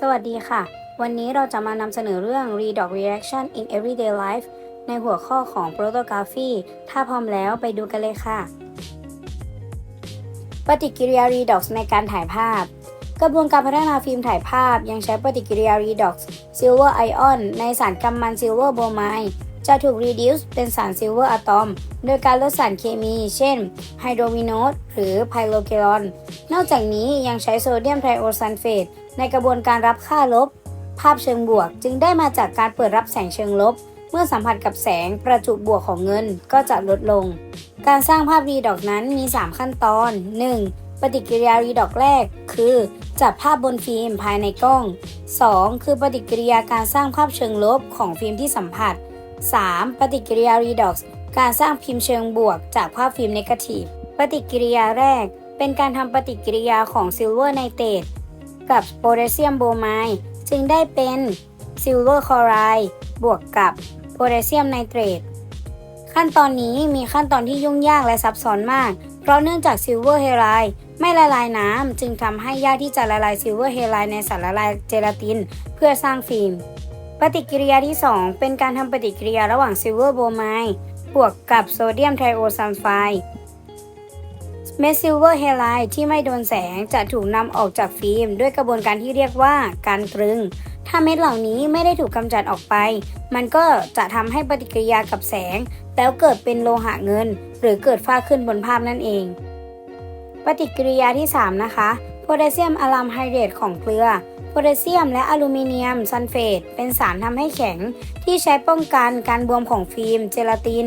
สวัสดีค่ะ วันนี้เราจะมานำเสนอเรื่อง Redox Reaction in Everyday Life ในหัวข้อของ Protography ถ้าพร้อมแล้วไปดูกันเลยค่ะ ปฏิกิริยา Redox ในการถ่ายภาพ กระบวนการพัฒนาฟิล์มถ่ายภาพยังใช้ปฏิกิริยา Redox Silver Ion ในสารกำมัน Silver Bromide จะถูก reduce เป็นสาร Silver Atom โดยการลดสารเคมี เช่น ไฮโดรวิโนสหรือไพโลเครอน นอกจากนี้ยังใช้โซเดียมไทโอซัลเฟต ในกระบวนการรับค่าลบ ภาพเชิงบวกจึงได้มาจากการเปิดรับแสงเชิงลบ เมื่อสัมผัสกับแสงประจุบวกของเงินก็จะลดลง การสร้างภาพรีดอกนั้นมี 3 ขั้นตอน 1. ปฏิกิริยารีดอกแรก คือ จับภาพบนฟิล์มภายในกล้อง 2. คือปฏิกิริยาการสร้างภาพเชิงลบของฟิล์มที่สัมผัส 3. ปฏิกิริยารีดอกการสร้างพิมพ์เชิงบวกจากภาพฟิล์มเนกาทีฟปฏิกิริยาแรก เป็นการทำปฏิกิริยาของซิลเวอร์ไนเตรต กับโพแทสเซียมโบรไมด์จึงได้เป็นซิลเวอร์คลอไรด์บวกกับโพแทสเซียมไนเตรตขั้นตอนนี้มีขั้นตอนที่ยุ่งยากและซับซ้อนมาก เพราะเนื่องจากซิลเวอร์เฮไลด์ไม่ละลายน้ำจึงทำให้ยากที่จะละลายซิลเวอร์เฮไลด์ในสารละลายเจลาติน เพื่อสร้างฟิล์ม ปฏิกิริยาที่ 2 เป็นการทำปฏิกิริยาระหว่างซิลเวอร์โบรไมด์บวกกับโซเดียมไทโอซัลไฟด์ เม็ดซิลเวอร์เฮไลด์ที่ไม่โดนแสงจะถูกนำออกจากฟิล์ม ด้วยกระบวนการที่เรียกว่าการตรึง ถ้าเม็ดเหล่านี้ไม่ได้ถูกกำจัดออกไป มันก็จะทำให้ปฏิกิริยากับแสง แล้วเกิดเป็นโลหะเงิน หรือเกิดฝ้าขึ้นบนภาพนั่นเอง ปฏิกิริยาที่ 3 นะคะโพแทสเซียมอะลัมไฮเดรตของเกลือโพแทสเซียมและอลูมิเนียมซัลเฟตเป็นสารทำให้แข็ง ที่ใช้ป้องกันการบวมของฟิล์ม เจลาติน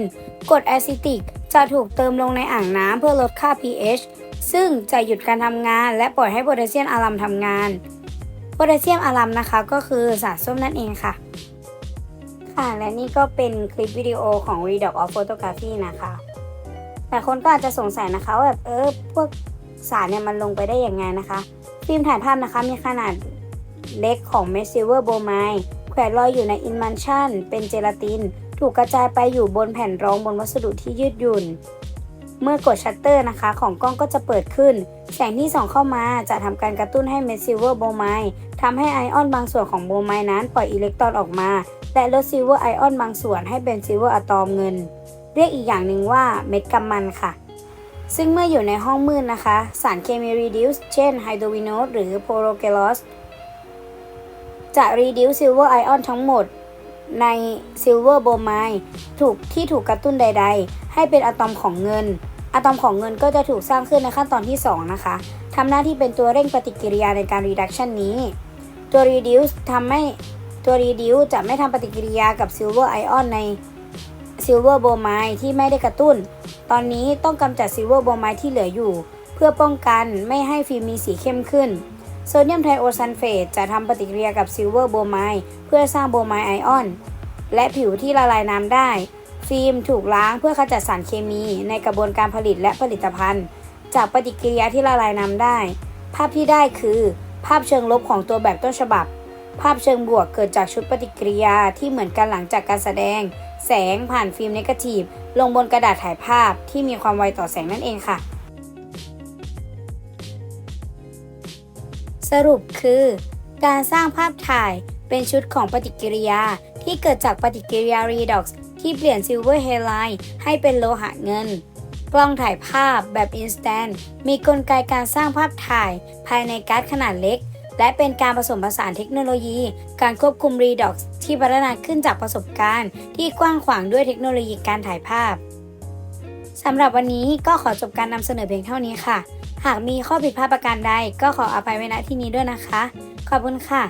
กรดแอซิติก จะถูกเติมลงในอ่างน้ำเพื่อลดค่า pH ซึ่งจะหยุดการทำงานและปล่อยให้โพแทสเซียมอะลัมทำงาน โพแทสเซียมอะลัมนะคะก็คือสารส้มนั่นเองค่ะ ค่ะและนี่ก็เป็นคลิปวิดีโอของ Redox of Photography นะคะแต่คนก็อาจจะสงสัยนะคะว่าแบบเออพวกสารเนี่ยมันลงไปได้ยังไงนะคะฟิล์มถ่ายภาพนะคะมีขนาดเล็กของเมซิเวอร์โบไมแขวนลอยอยู่ในอินมันชันเป็นเจลาติน ถูกกระจายไปอยู่บนแผ่นรองบนวัสดุที่ยืดหยุ่น เมื่อกดชัตเตอร์นะคะของกล้องก็จะเปิดขึ้น แสงที่ส่องเข้ามาจะทำการกระตุ้นให้เมซิลเวอร์โบไมด์ทำให้ไอออนบางส่วนของโบไมด์นั้นปล่อยอิเล็กตรอนออกมา และลดซิลเวอร์ไอออนบางส่วนให้เป็นซิลเวอร์อะตอมเงิน เรียกอีกอย่างหนึ่งว่าเม็ดกำมันค่ะซึ่งเมื่ออยู่ในห้องมืดนะคะ สารเคมี reduce เช่นไฮโดรวิโนสหรือโพโรเกลอสจะ reduce silver ion ทั้งหมด ใน silver bromide ถูกที่ถูกกระตุ้นใด ๆ ให้เป็นอะตอมของเงิน อะตอมของเงินก็จะถูกสร้างขึ้นในขั้นตอนที่ 2 นะคะทำหน้าที่เป็นตัวเร่งปฏิกิริยาในการ reduction นี้ ตัว reduce ทำให้ตัว reduce จะไม่ทำปฏิกิริยากับ silver ion ใน silver bromide ที่ไม่ได้กระตุ้น ตอนนี้ต้องกำจัด silver bromide ที่เหลืออยู่ เพื่อป้องกันไม่ให้ฟิล์มมีสีเข้มขึ้น โซเดียมไทโอซัลเฟตจะทำปฏิกิริยากับซิลเวอร์โบรไมด์เพื่อสร้างโบรไมด์ไอออน และผิวที่ละลายน้ำได้ ฟิล์มถูกล้างเพื่อขจัดสารเคมีในกระบวนการผลิตและผลิตภัณฑ์ จากปฏิกิริยาที่ละลายน้ำได้ ภาพที่ได้คือ ภาพเชิงลบของตัวแบบต้นฉบับ ภาพเชิงบวกเกิดจากชุดปฏิกิริยาที่เหมือนกันหลังจากการแสดง แสงผ่านฟิล์มเนกาทีฟลงบนกระดาษถ่ายภาพที่มีความไวต่อแสงนั่นเองค่ะ สรุปคือ การสร้างภาพถ่ายเป็นชุดของปฏิกิริยาที่เกิดจากปฏิกิริยา redox ที่เปลี่ยนซิลเวอร์เฮไลท์ให้เป็นโลหะเงิน กล้องถ่ายภาพแบบ instant มีกลไกการสร้างภาพถ่ายภายในการ์ดขนาดเล็ก และเป็นการผสมผสานเทคโนโลยี การควบคุม redox ที่พัฒนาขึ้นจากประสบการณ์ ที่กว้างขวางด้วยเทคโนโลยีการถ่ายภาพสำหรับวันนี้ก็ขอจบการนำเสนอเพียงเท่านี้ค่ะ หากมีข้อผิดพลาดประการใดก็ขออภัยไว้ณที่นี้ด้วยนะคะ ขอบคุณค่ะ